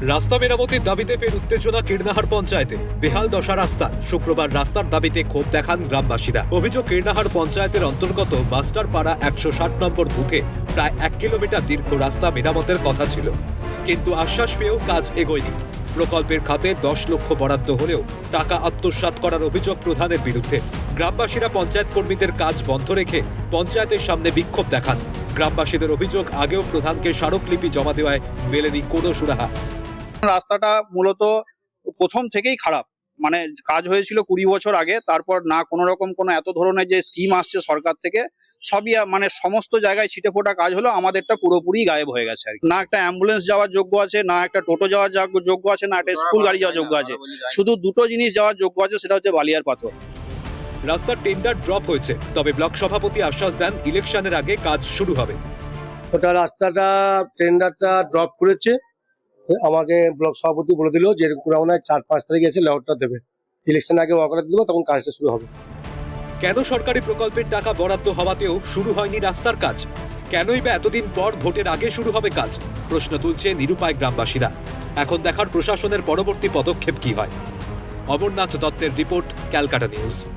রাস্তা মেরামতির দাবিতে ফের উত্তেজনা কীর্ণাহার পঞ্চায়েতে। বেহাল দশা রাস্তার। শুক্রবার রাস্তার দাবিতে ক্ষোভ দেখান গ্রামবাসীরা। অভিযোগ কীর্ণাহার পঞ্চায়েতের অন্তর্গত মাস্টারপাড়া একশো ষাট নম্বর বুথে প্রায় এক কিলোমিটার দীর্ঘ রাস্তা মেরামতের কথা ছিল। কিন্তু আশ্বাস পেয়েও কাজ এগোয়নি। প্রকল্পের খাতে দশ লক্ষ বরাদ্দ হলেও টাকা আত্মসাৎ করার অভিযোগ প্রধানের বিরুদ্ধে। গ্রামবাসীরা পঞ্চায়েত কর্মীদের কাজ বন্ধ রেখে পঞ্চায়েতের সামনে বিক্ষোভ দেখান। গ্রামবাসীদের অভিযোগ, আগেও প্রধানকে স্মারকলিপি জমা দেওয়ায় মেলেনি কোনো সুরাহা। রাস্তাটা মূলত প্রথম থেকেই খারাপ। মানে কাজ হয়েছিল কুড়ি বছর আগে তারপর না কোনো রকম কোনো এত ধরনের যে স্কিম আসছে সরকার থেকে সবই মানে সমস্ত জায়গায় ছিটে ফোটা কাজ হলো আমাদেরটা পুরোপুরি গায়েব হয়ে গেছে আর না একটা অ্যাম্বুলেন্স যাওয়ার যোগ্য আছে না একটা টোটো যাওয়ার যা- যোগ্য আছে না একটা স্কুল গাড়ি যাওয়ার যোগ্য আছে। শুধু দুটো জিনিস যাওয়ার যোগ্য আছে সেটা হচ্ছে বালিয়ার পাথর। রাস্তার টেন্ডার ড্রপ হয়েছে তবে ব্লক সভাপতি আশ্বাস দেন ইলেকশনের আগে কাজ শুরু হবে। ওটা রাস্তাটা টেন্ডারটা ড্রপ করেছে। আমাকে ব্লক সভাপতি বলে দিল যে হয়, চার পাঁচ তারিখে এসে লেআউটটা দেবে। ইলেকশন আগে ওয়াকার দেবো, তখন কাজটা শুরু হবে। কেন সরকারি প্রকল্পের টাকা বরাদ্দ হওয়াতেও শুরু হয়নি রাস্তার কাজ? কেনই বা এতদিন পর ভোটের আগে শুরু হবে কাজ? প্রশ্ন তুলছে নিরুপায় গ্রামবাসীরা। এখন দেখার প্রশাসনের পরবর্তী পদক্ষেপ কি হয়? অমরনাথ দত্তের রিপোর্ট ক্যালকাটা নিউজ।